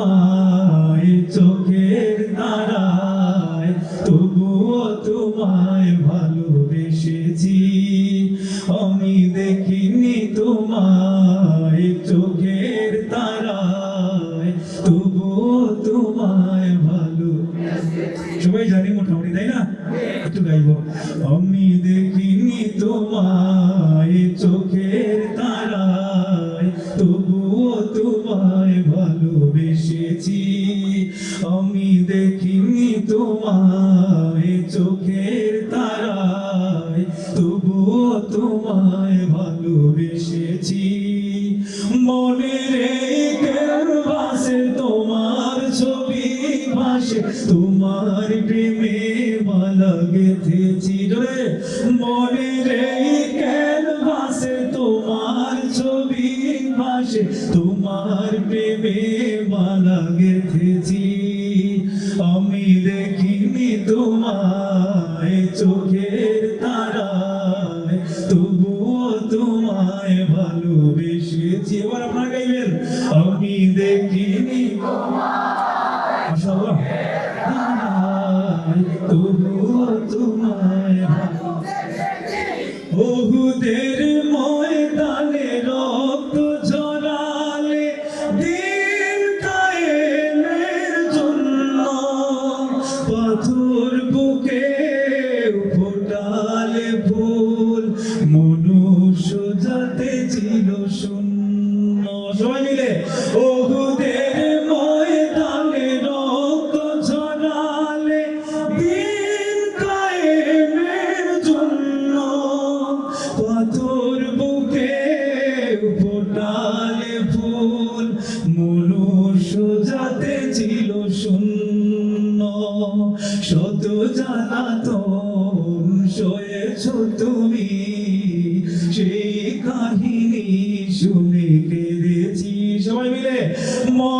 তোমায় চোখের তারায়, তবুও তোমায় ভালোবেসেছি। আমি দেখিনি তোমায় চোখের তারায়, তবুও তোমায় ভালো সবাই জানি মোটামুটি, তাই না? একটু গাইবো। আমি দেখিনি তোমায় চোখের তোমায় ভালোবেসেছি। আমি দেখিনি তোমায় চোখের তারায়, তবুও তোমায় ভালোবেসেছি। মনে তোমার ছবি ভাসে, তোমার প্রেমে ভাসে তোমার প্রেমে মালা গেথেছি। আমি দেখিনি তোমায় চোখের তারায়, তবুও তোমায় ভালোবেসেছি। এবার আপনারা গাইবেন, আমি দেখিনি তবুও তোমায় বহুদের যাতে ছিল শূন্য। শত তো সয়েছ তুমি। সেই কাহিনী শুনে কেঁদেছি সবাই মিলে। মনে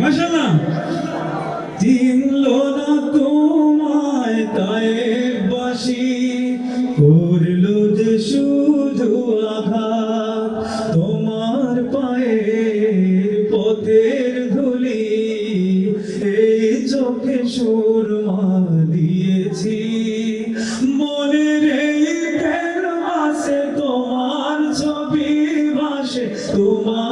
মাশাআল্লাহ। তাই বাসি যে তোমার পায়ের পথের এই চোখে দিয়েছি। মনে রে কেন বাসে তোমার ছবি তোমার